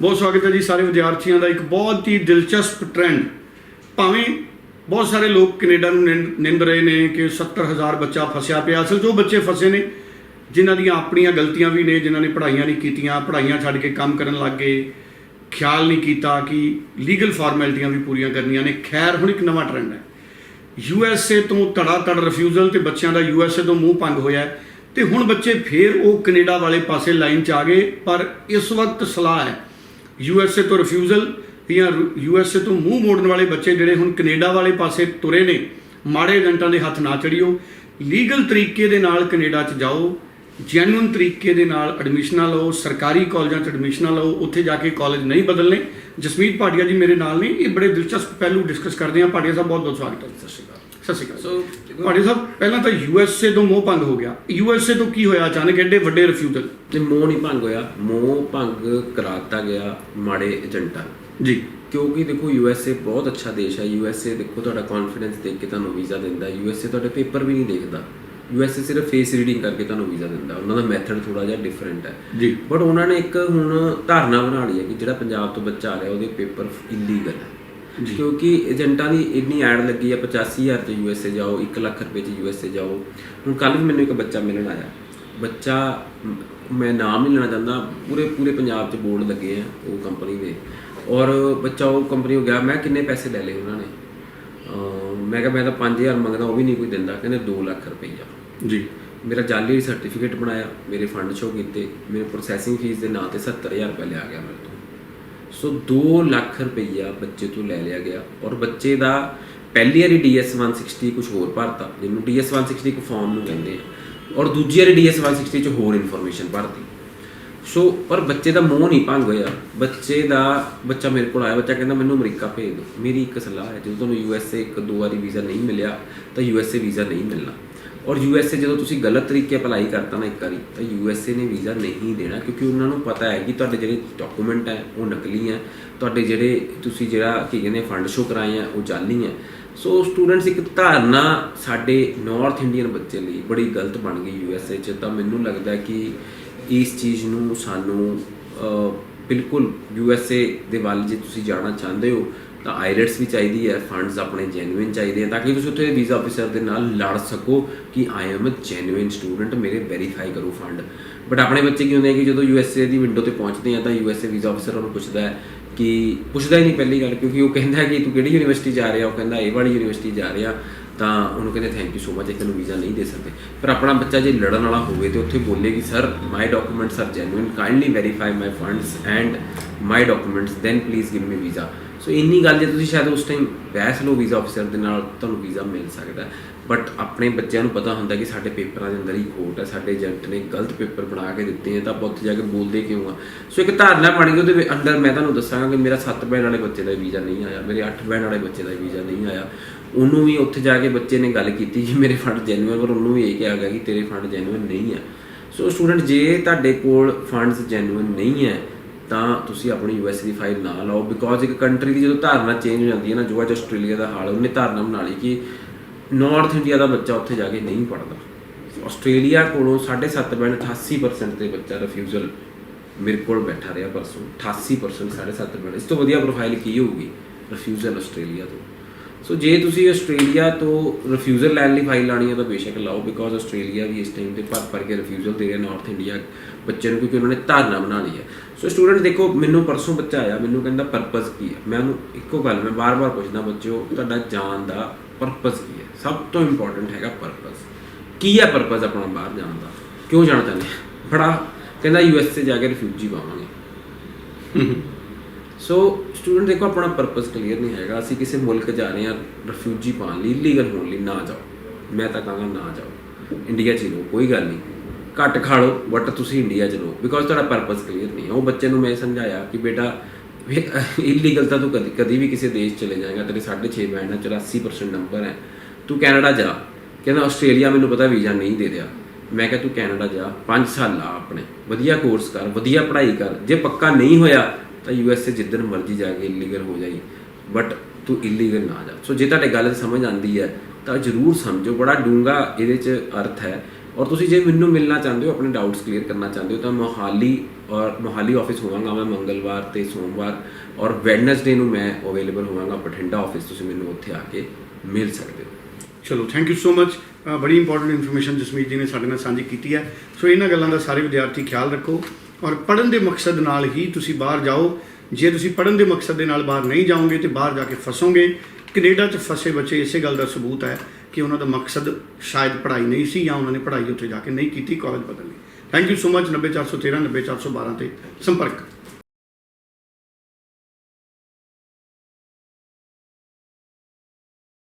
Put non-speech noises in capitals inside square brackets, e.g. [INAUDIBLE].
ਬਹੁਤ ਸਵਾਗਤ ਹੈ ਜੀ ਸਾਰੇ ਵਿਦਿਆਰਥੀਆਂ ਦਾ। ਇੱਕ ਬਹੁਤ ਹੀ ਦਿਲਚਸਪ ਟ੍ਰੈਂਡ ਭਾਵੇਂ ਬਹੁਤ ਸਾਰੇ ਲੋਕ ਕੈਨੇਡਾ ਨੂੰ ਨਿੰਦ- ਨਿੰਦ ਰਹੇ ਨੇ ਕਿ 70000 ਬੱਚਾ ਫਸਿਆ ਪਿਆ। ਅਸਲ ਜੋ ਬੱਚੇ ਫਸੇ ਨੇ, ਜਿਨ੍ਹਾਂ ਦੀਆਂ ਆਪਣੀਆਂ ਗਲਤੀਆਂ ਵੀ ਨੇ, ਜਿਨ੍ਹਾਂ ਨੇ ਪੜ੍ਹਾਈਆਂ ਨਹੀਂ ਕੀਤੀਆਂ, ਪੜ੍ਹਾਈਆਂ ਛੱਡ ਕੇ ਕੰਮ ਕਰਨ ਲੱਗ ਗਏ। ਖਿਆਲ ਨਹੀਂ ਕੀਤਾ ਕਿ ਲੀਗਲ ਫਾਰਮੈਲਿਟੀਆਂ ਵੀ ਪੂਰੀਆਂ ਕਰਨੀਆਂ ਨੇ। ਖੈਰ, ਹੁਣ ਇੱਕ ਨਵਾਂ ਟ੍ਰੈਂਡ ਹੈ। ਯੂ ਐਸ ਏ ਤੋਂ ਤੜਾ ਤੜ ਰਿਫਿਊਜ਼ਲ ਤੇ ਬੱਚਿਆਂ ਦਾ ਯੂ ਐਸ ਏ ਤੋਂ ਮੂੰਹ ਭੰਗ ਹੋਇਆ ਹੈ। ਤੇ ਹੁਣ ਬੱਚੇ ਫੇਰ ਉਹ ਕੈਨੇਡਾ ਵਾਲੇ ਪਾਸੇ ਲਾਈਨ 'ਚ ਆ ਗਏ, ਪਰ ਇਸ ਵਕਤ ਸਲਾਹ ਹੈ ਯੂ ਐਸ ਏ ਤੋਂ ਰਿਫਿਊਜ਼ਲ ਜਾਂ ਯੂ ਐਸ ਏ ਤੋਂ ਮੂੰਹ ਮੋੜਨ ਵਾਲੇ ਬੱਚੇ ਜਿਹੜੇ ਹੁਣ ਕੈਨੇਡਾ ਵਾਲੇ ਪਾਸੇ ਤੁਰੇ ਨੇ, ਮਾੜੇ ਏਜੰਟਾਂ ਦੇ ਹੱਥ ਨਾ ਚੜਿਓ ਲੀਗਲ ਤਰੀਕੇ ਦੇ ਨਾਲ ਕੈਨੇਡਾ 'ਚ ਜਾਓ ਜੈਨੂਇਨ ਤਰੀਕੇ ਦੇ ਨਾਲ ਐਡਮਿਸ਼ਨਾਂ ਲਓ, ਸਰਕਾਰੀ ਕਾਲਜਾਂ 'ਚ ਐਡਮਿਸ਼ਨਾਂ ਲਓ, ਉੱਥੇ ਜਾ ਕੇ ਕਾਲਜ ਨਹੀਂ ਬਦਲਨੇ ਜਸਮੀਤ ਭਾਟੀਆ ਜੀ ਮੇਰੇ ਨਾਲ ਨੇ, ਇਹ ਬੜੇ ਦਿਲਚਸਪ ਪਹਿਲੂ ਡਿਸਕਸ ਕਰਦੇ ਹਾਂ। ਭਾਟੀਆ ਸਾਹਿਬ ਬਹੁਤ ਬਹੁਤ ਸਵਾਗਤ ਹੈ। ਸਤਿ ਸ਼੍ਰੀ ਅਕਾਲ। ਸਤਿ ਸ਼੍ਰੀ ਅਕਾਲ ਸੋ ਭਾਟੀਆ ਸਾਹਿਬ ਪਹਿਲਾਂ ਤਾਂ ਯੂ ਐਸ ਏ ਤੋਂ ਮੋਹ ਭੰਗ ਹੋ ਗਿਆ। ਯੂ ਐਸ ਏ ਤੋਂ ਕੀ ਹੋਇਆ? ਅਚਾਨਕ ਐਡੇ ਵੱਡੇ ਰਿਫਿਊਜ਼ਲ ਤੇ ਮੋਹ ਨਹੀਂ ਭੰਗ ਹੋਇਆ। ਮੋਹ ਭੰਗ ਕਰਾਤਾ ਗਿਆ ਮਾੜੇ ਏਜੰਟਾਂ। ਜੀ। ਕਿਉਂਕਿ ਦੇਖੋ ਯੂ ਐਸ ਏ ਬਹੁਤ ਅੱਛਾ ਦੇਸ਼ ਹੈ। ਯੂ ਐਸ ਏ ਦੇਖੋ ਤੁਹਾਡਾ ਕੌਨਫੀਡੈਂਸ ਦੇਖ ਕੇ ਤੁਹਾਨੂੰ ਵੀਜ਼ਾ ਦਿੰਦਾ ਯੂ ਐਸ ਏ ਤੁਹਾਡੇ ਪੇਪਰ ਵੀ ਨਹੀਂ ਦੇਖਦਾ। ਯੂ ਐਸ ਏ ਸਿਰਫ ਫੇਸ ਰੀਡਿੰਗ ਕਰਕੇ ਤੁਹਾਨੂੰ ਵੀਜ਼ਾ ਦਿੰਦਾ। ਉਹਨਾਂ ਦਾ ਮੈਥਡ ਥੋੜਾ ਜਿਹਾ ਡਿਫਰੈਂਟ ਹੈ। ਜੀ। ਬਟ ਉਹਨਾਂ ਨੇ ਇੱਕ ਹੁਣ ਧਾਰਨਾ ਬਣਾ ਲਈ ਹੈ ਕਿ ਜਿਹੜਾ ਪੰਜਾਬ ਤੋਂ ਬੱਚਾ ਆ ਰਿਹਾ ਉਹਦੇ ਪੇਪਰ ਇਲੀਗਲ ਹੈ। ਕਿਉਂਕਿ ਏਜੰਟਾਂ ਦੀ ਇੰਨੀ ਐਡ ਲੱਗੀ ਹੈ 85000 ਤੇ ਯੂ ਐਸ ਏ ਜਾਓ 1 ਲੱਖ ਰੁਪਏ ਚ ਯੂ ਐਸ ਏ ਜਾਓ। ਹੁਣ ਕੱਲ ਵੀ ਮੈਨੂੰ ਇੱਕ ਬੱਚਾ ਮਿਲਣ ਆਇਆ। ਬੱਚਾ ਮ- ਨਾਮ ਨਹੀਂ ਲੈਣਾ ਚਾਹੁੰਦਾ ਪੂਰੇ ਪੂਰੇ ਪੰਜਾਬ 'ਚ ਬੋਰਡ ਲੱਗੇ ਆ ਉਹ ਕੰਪਨੀ ਦੇ। ਔਰ ਬੱਚਾ ਉਹ ਕੰਪਨੀ ਹੋ ਗਿਆ ਮੈਂ ਕਿੰਨੇ ਪੈਸੇ ਲੈ ਲਏ ਉਹਨਾਂ ਨੇ? ਮੈਂ ਕਿਹਾ ਮੈਂ ਤਾਂ 5000 ਮੰਗਦਾ ਉਹ ਵੀ ਨਹੀਂ ਕੋਈ ਦਿੰਦਾ। ਕਹਿੰਦੇ 2 ਲੱਖ ਰੁਪਈਆ। ਜੀ। ਮੇਰਾ ਜਾਲੀ ਸਰਟੀਫਿਕੇਟ ਬਣਾਇਆ ਮੇਰੇ ਫੰਡ ਸ਼ੋ ਕੀਤੇ ਮੇਰੇ ਪ੍ਰੋਸੈਸਿੰਗ ਫੀਸ ਦੇ ਨਾਂ ਤੇ 70000 ਰੁਪਏ ਲਿਆ ਗਿਆ ਮੇਰੇ ਤੋਂ। ਸੋ 2 ਲੱਖ ਰੁਪਈਆ ਬੱਚੇ ਤੋਂ ਲੈ ਲਿਆ ਗਿਆ ਔਰ ਬੱਚੇ ਦਾ ਪਹਿਲੀ ਵਾਰੀ DS 160 ਕੁਝ ਹੋਰ ਭਰਤਾ, ਜਿਹਨੂੰ DS 160 ਇੱਕ ਫਾਰਮ ਨੂੰ ਕਹਿੰਦੇ ਆ ਔਰ ਦੂਜੀ ਵਾਰੀ DS 160 ਚ ਹੋਰ ਇਨਫੋਰਮੇਸ਼ਨ ਭਰਤੀ। ਸੋ, ਪਰ ਬੱਚੇ ਦਾ ਮੋਹ ਨਹੀਂ ਭੰਗ ਹੋਇਆ। ਬੱਚੇ ਦਾ, ਬੱਚਾ ਮੇਰੇ ਕੋਲ ਆਇਆ, ਬੱਚਾ ਕਹਿੰਦਾ ਮੈਨੂੰ ਅਮਰੀਕਾ ਭੇਜ ਦਿਓ। ਮੇਰੀ ਇੱਕ ਸਲਾਹ ਹੈ, ਜਦੋਂ ਤੁਹਾਨੂੰ ਯੂਐਸਏ ਇੱਕ ਦੋ ਵਾਰੀ ਵੀਜ਼ਾ ਨਹੀਂ ਮਿਲਿਆ, ਤਾਂ ਯੂਐਸਏ ਵੀਜ਼ਾ ਨਹੀਂ ਮਿਲਣਾ। ਔਰ ਯੂਐਸਏ ਜਦੋਂ ਤੁਸੀਂ ਗਲਤ ਤਰੀਕੇ ਅਪਲਾਈ ਕਰਤਾ ਨਾ ਇੱਕ ਵਾਰੀ ਤਾਂ ਯੂਐਸਏ ਨੇ ਵੀਜ਼ਾ ਨਹੀਂ ਦੇਣਾ ਕਿਉਂਕਿ ਉਹਨਾਂ ਨੂੰ ਪਤਾ ਹੈ ਕਿ ਤੁਹਾਡੇ ਜਿਹੜੇ ਡਾਕੂਮੈਂਟ ਹੈ ਉਹ ਨਕਲੀ ਹੈ। ਤੁਹਾਡੇ ਜਿਹੜੇ ਤੁਸੀਂ ਜਿਹੜਾ ਕੀ ਕਹਿੰਦੇ ਫੰਡ ਸ਼ੋ ਕਰਾਏ ਆ ਉਹ ਜਾਲੀ ਹੈ। ਸੋ ਸਟੂਡੈਂਟਸ ਇੱਕ ਧਾਰਨਾ ਸਾਡੇ ਨਾਰਥ ਇੰਡੀਅਨ ਬੱਚੇ ਲਈ ਬੜੀ ਗਲਤ ਬਣ ਗਈ ਯੂਐਸਏ 'ਚ। ਤਾਂ ਮੈਨੂੰ ਲੱਗਦਾ ਕਿ ਇਸ ਚੀਜ਼ ਨੂੰ ਸਾਨੂੰ ਅਹ, ਬਿਲਕੁਲ ਯੂਐਸਏ ਦੇ ਵੱਲ ਜੇ ਤੁਸੀਂ ਜਾਣਾ ਚਾਹੁੰਦੇ ਹੋ ਤਾਂ ਆਈਲੈਟਸ ਵੀ ਚਾਹੀਦੀ ਹੈ ਫੰਡਸ ਆਪਣੇ ਜੈਨੂਇਨ ਚਾਹੀਦੇ ਆ ਤਾਂ ਕਿ ਤੁਸੀਂ ਉੱਥੇ ਵੀਜ਼ਾ ਆਫੀਸਰ ਦੇ ਨਾਲ ਲੜ ਸਕੋ ਕਿ I am a genuine student ਮੇਰੇ ਵੈਰੀਫਾਈ ਕਰੋ ਫੰਡ ਬਟ ਆਪਣੇ ਬੱਚੇ ਕੀ ਹੁੰਦੇ ਆ ਕਿ ਜਦੋਂ ਯੂਐਸਏ ਦੀ ਵਿੰਡੋ ਤੇ ਪਹੁੰਚਦੇ ਆ, ਤਾਂ ਯੂਐਸਏ ਵੀਜ਼ਾ ਆਫੀਸਰ ਉਹਨੂੰ ਪੁੱਛਦਾ ਹੈ ਕਿ ਪੁੱਛਦਾ ਹੀ ਨਹੀਂ ਪਹਿਲੀ ਗੱਲ, ਕਿਉਂਕਿ ਉਹ ਕਹਿੰਦਾ ਕਿ ਤੂੰ ਕਿਹੜੀ ਯੂਨੀਵਰਸਿਟੀ ਜਾ ਰਿਹਾ, ਉਹ ਕਹਿੰਦਾ ਇਹ ਵਾਲੀ ਯੂਨੀਵਰਸਿਟੀ ਜਾ ਰਿਹਾ, ਤਾਂ ਉਹਨੂੰ ਕਹਿੰਦੇ ਥੈਂਕ ਯੂ ਸੋ ਮਚ ਤੈਨੂੰ ਵੀਜ਼ਾ ਨਹੀਂ ਦੇ ਸਕਦੇ। ਪਰ ਆਪਣਾ ਬੱਚਾ ਜੇ ਲੜਨ ਵਾਲਾ ਹੋਵੇ ਤੇ ਉੱਥੇ ਬੋਲੇ ਕਿ sir my documents are genuine kindly verify my funds and my documents then please give me visa so ਇੰਨੀ ਗੱਲ ਜੇ ਤੁਸੀਂ ਸ਼ਾਇਦ ਉਸ ਟਾਈਮ ਬਹਿਸ ਲਓ ਵੀਜ਼ਾ ਆਫੀਸਰ ਦੇ ਨਾਲ ਤੁਹਾਨੂੰ ਵੀਜ਼ਾ ਮਿਲ ਸਕਦਾ ਬਟ ਆਪਣੇ ਬੱਚਿਆਂ ਨੂੰ ਪਤਾ ਹੁੰਦਾ ਕਿ ਸਾਡੇ ਪੇਪਰਾਂ ਦੇ ਅੰਦਰ ਹੀ ਖੋਟ ਹੈ, ਸਾਡੇ ਏਜੰਟ ਨੇ ਗਲਤ ਪੇਪਰ ਬਣਾ ਕੇ ਦਿੱਤੇ ਆ, ਤਾਂ ਆਪਾਂ ਉੱਥੇ ਜਾ ਕੇ ਬੋਲਦੇ ਕਿਉਂ ਆ? ਸੋ ਇੱਕ ਧਾਰਨਾ ਬਣ ਗਈ, ਉਹਦੇ ਅੰਦਰ ਮੈਂ ਤੁਹਾਨੂੰ ਦੱਸਾਂਗਾ ਕਿ ਮੇਰਾ 7 ਬੈਂਡ ਵਾਲੇ ਬੱਚੇ ਦਾ ਵੀਜ਼ਾ ਨਹੀਂ ਆਇਆ, ਮੇਰੇ 8 ਬੈਂਡ ਵਾਲੇ ਬੱਚੇ ਦਾ ਵੀਜ਼ਾ ਨਹੀਂ ਆਇਆ। ਉਹਨੂੰ ਵੀ ਉੱਥੇ ਜਾ ਕੇ ਬੱਚੇ ਨੇ ਗੱਲ ਕੀਤੀ ਕਿ ਮੇਰੇ ਫੰਡ ਜੈਨੂਇਨ ਪਰ ਉਹਨੂੰ ਵੀ ਇਹ ਕਿਹਾ ਗਿਆ ਕਿ ਤੇਰੇ ਫੰਡ ਜੈਨੂਇਨ ਨਹੀਂ ਆ। ਸੋ ਸਟੂਡੈਂਟ ਜੇ ਤੁਹਾਡੇ ਕੋਲ ਫੰਡਸ ਜੈਨੂਇਨ ਨਹੀਂ ਹੈ ਤਾਂ ਤੁਸੀਂ ਆਪਣੀ ਯੂਐਸ ਦੀ ਫਾਈਲ ਨਾ ਲਾਓ ਬਿਕੋਜ਼ ਇੱਕ ਕੰਟਰੀ ਦੀ ਜਦੋਂ ਧਾਰਨਾ ਚੇਂਜ ਹੋ ਜਾਂਦੀ ਹੈ ਨਾ, ਜੋ ਅੱਜ ਆਸਟ੍ਰੇਲੀਆ ਦਾ ਹਾਲ ਉਹਨੇ ਧਾਰਨਾ ਬਣਾ ਲਈ ਕਿ ਨਾਰਥ ਇੰਡੀਆ ਦਾ ਬੱਚਾ ਉੱਥੇ ਜਾ ਕੇ ਨਹੀਂ ਪੜਦਾ ਆਸਟ੍ਰੇਲੀਆ ਕੋਲੋਂ 7.5 ਬੈਂਡ 88% ਤੇ ਬੱਚਾ ਰਿਫਿਊਜ਼ਲ ਮੇਰੇ ਕੋਲ ਬੈਠਾ ਰਿਹਾ ਪਰਸੋਂ 88% 7.5 ਬੈਂਡ ਇਸ ਤੋਂ ਵਧੀਆ ਪ੍ਰੋਫਾਈਲ ਕੀ ਹੋਊਗੀ? ਰਿਫਿਊਜ਼ਲ ਆਸਟ੍ਰੇਲੀਆ ਤੋਂ। ਸੋ ਜੇ ਤੁਸੀਂ ਆਸਟ੍ਰੇਲੀਆ ਤੋਂ ਰਿਫਿਊਜ਼ਲ ਲੈਣ ਲਈ ਫਾਈਲ ਲਾਣੀ ਹੈ, ਤਾਂ ਬੇਸ਼ੱਕ ਲਾਓ ਬਿਕੋਜ਼ ਆਸਟ੍ਰੇਲੀਆ ਵੀ ਇਸ ਟਾਈਮ ਤੇ ਭਰ ਭਰ ਕੇ ਰਿਫਿਊਜ਼ਲ ਦੇ ਰਿਹਾ ਨਾਰਥ ਇੰਡੀਆ ਬੱਚੇ ਨੂੰ, ਕਿਉਂਕਿ ਉਹਨਾਂ ਨੇ ਧਾਰਨਾ ਬਣਾ ਲਈ ਹੈ। ਸੋ ਸਟੂਡੈਂਟ ਦੇਖੋ ਮੈਨੂੰ ਪਰਸੋਂ ਬੱਚਾ ਆਇਆ ਮੈਨੂੰ ਕਹਿੰਦਾ ਪਰਪਸ ਕੀ ਹੈ? ਮੈਂ ਉਹਨੂੰ ਇੱਕੋ ਗੱਲ ਮੈਂ ਬਾਰ-ਬਾਰ ਪੁੱਛਦਾ ਬੱਚਿਓ ਤੁਹਾਡਾ ਜਾਣ ਦਾ ਪਰਪਸ ਕੀ ਹੈ? ਸਭ ਤੋਂ ਇੰਪੋਰਟੈਂਟ ਹੈਗਾ ਪਰਪਸ ਕੀ ਹੈ ਪਰਪਸ ਆਪਣਾ ਬਾਹਰ ਜਾਣ ਦਾ? ਕਿਉਂ ਜਾਣਾ ਚਾਹੁੰਦੇ? ਬੜਾ ਕਹਿੰਦਾ ਯੂਐਸ ਤੇ ਜਾ ਕੇ ਰਿਫਿਊਜੀ ਪਾਵਾਂਗੇ। [LAUGHS] ਸੋ ਸਟੂਡੈਂਟ ਦੇਖੋ ਆਪਣਾ ਪਰਪਸ ਕਲੀਅਰ ਨਹੀਂ ਹੈਗਾ। ਅਸੀਂ ਕਿਸੇ ਮੁਲਕ ਜਾ ਰਹੇ ਹਾਂ ਰਿਫਿਊਜੀ ਪਾਉਣ ਲਈ ਲੀਗਲ ਹੋਣ ਲਈ ਨਾ ਜਾਓ। ਮੈਂ ਤਾਂ ਕਹਾਂਗਾ ਨਾ ਜਾਓ। ਇੰਡੀਆ 'ਚ ਹੀ ਰਹੋ ਕੋਈ ਗੱਲ ਨਹੀਂ। ਘੱਟ ਖਾ ਲਓ ਬਟ ਤੁਸੀਂ ਇੰਡੀਆ 'ਚ ਰਹੋ। ਬਿਕੋਜ਼ ਤੁਹਾਡਾ ਪਰਪਸ ਕਲੀਅਰ ਨਹੀਂ ਹੈ। ਉਹ ਬੱਚੇ ਨੂੰ ਮੈਂ ਸਮਝਾਇਆ ਕਿ ਬੇਟਾ ਇਲੀਗਲ ਤਾਂ ਤੂੰ ਕਦੀ ਕਦੀ ਵੀ ਕਿਸੇ ਦੇਸ਼ ਚਲੇ ਜਾਏਗਾ, ਤੇਰੇ 6.5 ਬੈਂਡ ਹੈ 84% ਨੰਬਰ ਹੈ। ਤੂੰ ਕੈਨੇਡਾ ਜਾ। ਕਹਿੰਦਾ, ਆਸਟ੍ਰੇਲੀਆ ਮੈਨੂੰ ਪਤਾ ਵੀਜ਼ਾ ਨਹੀਂ ਦੇ ਰਿਹਾ। ਮੈਂ ਕਿਹਾ, ਤੂੰ ਕੈਨੇਡਾ ਜਾ। 5 ਸਾਲ ਲਾ ਆਪਣੇ। ਵਧੀਆ ਕੋਰਸ ਕਰ, ਵਧੀਆ ਪੜ੍ਹਾਈ ਕਰ। ਜੇ ਪੱਕਾ ਨਹੀਂ ਹੋਇਆ, ਤਾਂ ਯੂ ਐਸ ਏ ਜਿੱਦਣ ਮਰਜ਼ੀ ਜਾ ਕੇ ਇਲੀਗਲ ਹੋ ਜਾਈ। ਬਟ ਤੂੰ ਇਲੀਗਲ ਨਾ ਜਾ। ਸੋ ਜੇ ਤੁਹਾਡੇ ਗੱਲ ਸਮਝ ਆਂਦੀ ਹੈ, ਤਾਂ ਜਰੂਰ ਸਮਝੋ। ਬੜਾ ਡੂੰਗਾ ਇਹਦੇ 'ਚ ਅਰਥ ਹੈ ਔਰ ਤੁਸੀਂ ਜੇ ਮੈਨੂੰ ਮਿਲਣਾ ਚਾਹੁੰਦੇ ਹੋ, ਆਪਣੇ ਡਾਊਟਸ ਕਲੀਅਰ ਕਰਨਾ ਚਾਹੁੰਦੇ ਹੋ, ਤਾਂ ਮੋਹਾਲੀ ਔਰ ਮੋਹਾਲੀ ਆਫਿਸ ਹੋਵਾਂਗਾ ਮੈਂ ਮੰਗਲਵਾਰ ਤੇ ਸੋਮਵਾਰ ਔਰ ਵੈਡਨਸਡੇ ਨੂੰ ਮੈਂ ਅਵੇਲੇਬਲ ਹੋਵਾਂਗਾ, ਬਠਿੰਡਾ ਆਫਿਸ ਤੁਸੀਂ ਮੈਨੂੰ ਉੱਥੇ ਆ ਕੇ ਮਿਲ ਸਕਦੇ ਹੋ। ਚਲੋ ਥੈਂਕ ਯੂ ਸੋ ਮਚ ਬੜੀ ਇੰਪੋਰਟੈਂਟ ਇਨਫੋਰਮੇਸ਼ਨ ਜਸਮੀਤ ਜੀ ਨੇ ਸਾਡੇ ਨਾਲ ਸਾਂਝੀ ਕੀਤੀ ਹੈ। ਸੋ ਇਹਨਾਂ ਗੱਲਾਂ ਦਾ ਸਾਰੇ ਵਿਦਿਆਰਥੀ ਖਿਆਲ ਰੱਖੋ ਔਰ ਪੜ੍ਹਨ ਦੇ ਮਕਸਦ ਨਾਲ ਹੀ ਤੁਸੀਂ ਬਾਹਰ ਜਾਓ। ਜੇ ਤੁਸੀਂ ਪੜ੍ਹਨ ਦੇ ਮਕਸਦ ਦੇ ਨਾਲ ਬਾਹਰ ਨਹੀਂ ਜਾਓਗੇ ਤੇ ਬਾਹਰ ਜਾ ਕੇ ਫਸੋਗੇ। ਕੈਨੇਡਾ 'ਚ ਫਸੇ ਬੱਚੇ ਇਸੇ ਗੱਲ ਦਾ ਸਬੂਤ ਹੈ। ਕਿ ਉਹਨਾਂ ਦਾ ਮਕਸਦ ਸ਼ਾਇਦ ਪੜ੍ਹਾਈ ਨਹੀਂ ਸੀ ਜਾਂ ਉਹਨਾਂ ਨੇ ਪੜ੍ਹਾਈ ਉੱਥੇ ਜਾ ਕੇ ਨਹੀਂ ਕੀਤੀ ਕਾਲਜ ਲਈ। ਥੈਂਕ ਯੂ ਸੋ ਮਚ 90413 90412 ਤੇ ਸੰਪਰਕ।